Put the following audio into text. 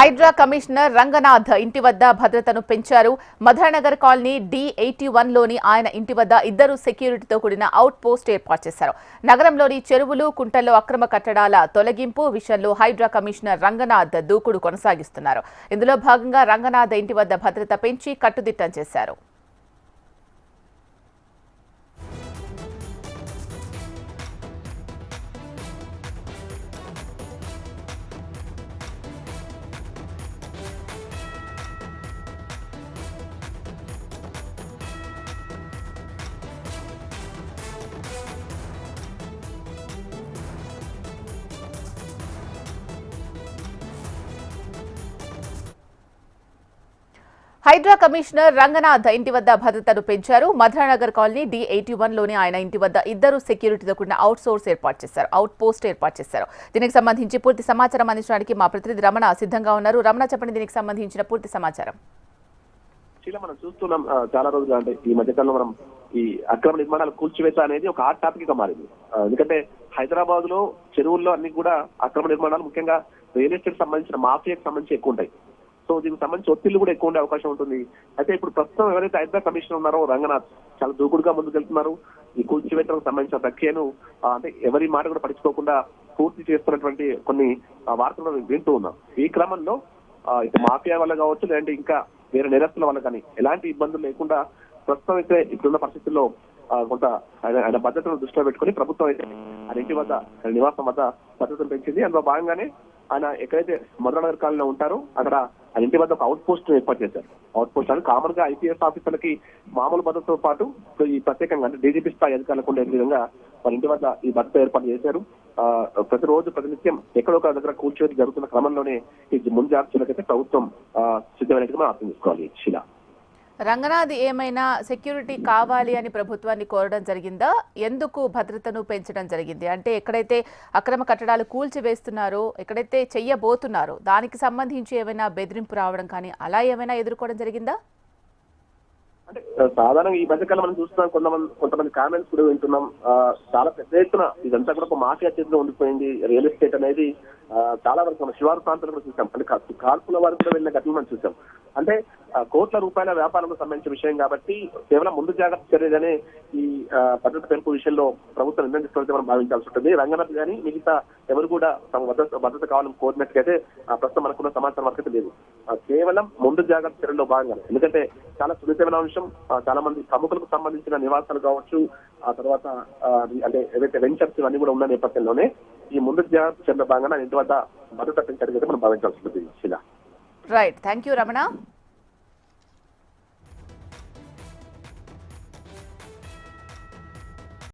Hydraa commissioner Ranganath ఇంటి వద్ద భద్రతను పెంచారు. మధురనగర్ కాలనీ డి ఎయిటీ లోని ఆయన ఇంటి వద్ద ఇద్దరు సెక్యూరిటీతో కూడిన అవుట్ పోస్ట్ ఏర్పాటు చేశారు. నగరంలోని చెరువులు కుంటల్లో అక్రమ కట్టడాల తొలగింపు విషయంలో హైడ్రా కమిషనర్ రంగనాథ్ దూకుడు కొనసాగిస్తున్నారు. ఇందులో భాగంగా రంగనాథ్ ఇంటి వద్ద భద్రత పెంచి కట్టుదిట్టం చేశారు. హైడ్రా కమిషనర్ రంగనాథ్ ఇంటి వద్ద భద్రతను పెంచారు. మధురానగర్ కాలనీ డి ఎయిటీ లోని ఆయన ఇంటి వద్ద ఇద్దరు సెక్యూరిటీతో కూడిన అవుట్ సోర్స్ ఏర్పాటు చేశారు. అవుట్ పోస్ట్ ఏర్పాటు చేశారు. దీనికి సంబంధించి పూర్తి సమాచారం అందించడానికి మా ప్రతినిధి రమణ సిద్ధంగా ఉన్నారు. రమణ చెప్పండి దీనికి సంబంధించిన పూర్తి సమాచారం. మనం చూస్తున్నాం చాలా రోజులు అంటే ఈ మధ్యకాలంలో మనం ఈ అక్రమ నిర్మాణాలు కూల్చివేత అనేది ఒక హాట్ టాపిక్గా మారింది. ఎందుకంటే హైదరాబాద్లో చెరువుల్లో అన్ని కూడా అక్రమ నిర్మాణాలు ముఖ్యంగా రియల్ ఎస్టేట్ సంబంధించిన మాఫియాకి సంబంధించి ఎక్కువ ఉంటాయి. సో దీనికి సంబంధించి ఒత్తిళ్ళు కూడా ఎక్కువ ఉండే అవకాశం ఉంటుంది. అయితే ఇప్పుడు ప్రస్తుతం ఎవరైతే హైదరాబాద్ కమిషనర్ ఉన్నారో రంగనాథ్ చాలా దూకుడుగా ముందుకెళ్తున్నారు. ఈ కూల్చివేతలకు సంబంధించిన ప్రక్రియను అంటే ఎవరి మాట కూడా పట్టించుకోకుండా పూర్తి చేస్తున్నటువంటి కొన్ని వార్తలు వింటూ ఉన్నాం. ఈ క్రమంలో మాఫియా వల్ల కావచ్చు లేదంటే ఇంకా వేరే నిరస్తుల వల్ల కానీ ఎలాంటి ఇబ్బందులు లేకుండా ప్రస్తుతం అయితే ఇప్పుడున్న పరిస్థితుల్లో కొంత ఆయన భద్రతను దృష్టిలో పెట్టుకుని ప్రభుత్వం అయితే ఆయన ఇంటి వద్ద నివాసం వద్ద భద్రతను పెంచింది. అందులో భాగంగానే ఆయన ఎక్కడైతే మధురనగర్ కాలంలో ఉంటారో అక్కడ ఆయన ఇంటి వద్ద ఒక అవుట్ పోస్ట్ ఏర్పాటు చేశారు. అవుట్ పోస్ట్ అని కామన్గా ఐపీఎస్ ఆఫీసర్లకి మామూలు భద్రతతో పాటు ఈ ప్రత్యేకంగా అంటే డీజీపీ స్థాయి అధికారులకు ఉండే విధంగా వాళ్ళ ఇంటి వద్ద ఈ భద్రత ఏర్పాటు చేశారు. ఆ, ప్రతిరోజు ప్రతినిత్యం ఎక్కడో ఒక దగ్గర కూర్చొని జరుగుతున్న క్రమంలోనే ఈ ముందు జాగ్రత్తలకైతే ప్రభుత్వం ఆ, సిద్ధమైనట్టుగా మనం అర్థం చేసుకోవాలి. శిలా. రంగనాథ్ ఏమైనా సెక్యూరిటీ కావాలి అని ప్రభుత్వాన్ని కోరడం జరిగిందా? ఎందుకు భద్రతను పెంచడం జరిగింది? అంటే ఎక్కడైతే అక్రమ కట్టడాలు కూల్చివేస్తున్నారో ఎక్కడైతే చెయ్యబోతున్నారో దానికి సంబంధించి ఏమైనా బెదిరింపు రావడం కానీ అలా ఏమైనా ఎదుర్కోవడం జరిగిందా? అంటే సాధారణంగా ఈ మధ్యకాలం మనం చూస్తున్నాం కొంతమంది కొంతమంది కామెంట్స్ కూడా వింటున్నాం. చాలా పెద్ద ఎత్తున ఇదంతా కూడా ఒక మాఫియా చేతిలో ఉండిపోయింది. రియల్ ఎస్టేట్ అనేది చాలా వరకు మనం శివారు ప్రాంతాలు కూడా చూసాం. అంటే కా- కాల్పుల వారికి కూడా వెళ్ళిన ఘటనలు మనం చూసాం. అంటే కోట్ల రూపాయల వ్యాపారంకు సంబంధించిన విషయం కాబట్టి కేవలం ముందు జాగ్రత్త చర్యగానే ఈ భద్రత పెంపు విషయంలో ప్రభుత్వం నిర్ణయం మనం భావించాల్సి ఉంటుంది. రంగనాథ్ కానీ మిగతా ఎవరు కూడా తమ భద్రత భద్రత కావాలని కోరినట్టుగైతే ఆ, ప్రస్తుతం మనకున్న సమాచారం వరకు లేదు. కేవలం ముందు జాగ్రత్త చర్యల్లో భాగంగానే. ఎందుకంటే చాలా సున్నితమైన అంశం. ఆ, చాలా మంది ప్రముఖులకు సంబంధించిన నివాసాలు కావచ్చు ఆ తర్వాత అంటే ఏవైతే వెంచర్స్ ఇవన్నీ కూడా ఉన్న నేపథ్యంలోనే ఈ ముందు జాగ్రత్త చర్యల భాగంగా ఇంటి వద్ద భద్రత పెంచడానికి మనం భావించాల్సి ఉంటుంది శిలా. Right thank you Ramana